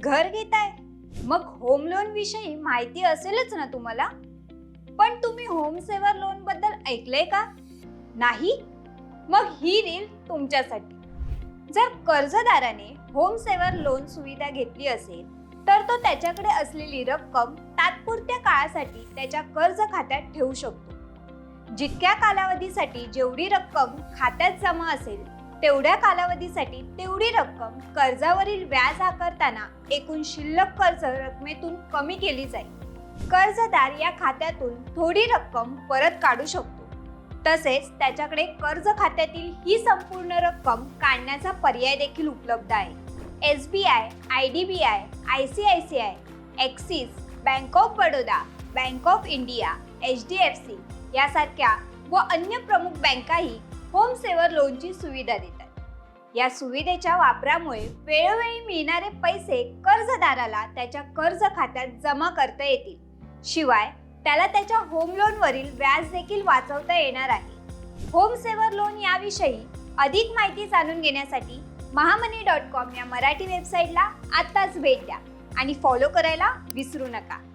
घर घेताय मग होम लोन विषयी माहिती असेलच ना तुम्हाला? पण तुम्ही होम सेवर लोनबद्दल ऐकलंय का? नाही? मग ही रील तुमच्यासाठी. जर कर्जदाराने होम सेवर लोन सुविधा घेतली असेल तर तो त्याच्याकडे असलेली रक्कम तात्पुरत्या काळासाठी त्याच्या कर्ज खात्यात ठेवू शकतो. जितक्या कालावधीसाठी जेवढी रक्कम खात्यात जमा असेल तेवढ्या कालावधीसाठी तेवढी रक्कम कर्जावरील व्याज आकारताना एकूण शिल्लक कर्ज रकमेतून कमी केली जाईल. कर्जदार या खात्यातून थोडी रक्कम परत काढू शकतो. तसेच त्याच्याकडे कर्ज खात्यातील ही संपूर्ण रक्कम काढण्याचा पर्याय देखील उपलब्ध आहे. S B I I D B I I C I C I Axis bank of Baroda bank of India H D F C यासारख्या व अन्य प्रमुख बँकाही होम सेवर लोनची सुविधा देतात. या सुविधेच्या वापरामुळे वेळोवेळी मिळणारे पैसे कर्जदाराला त्याच्या कर्ज खात्यात जमा करता येतील. शिवाय त्याला त्याच्या होम लोनवरील व्याज देखील वाचवता येणार आहे. होम सेवर लोन याविषयी अधिक माहिती जाणून घेण्यासाठी महामनी डॉट कॉम या मराठी वेबसाईटला आत्ताच भेट द्या आणि फॉलो करायला विसरू नका.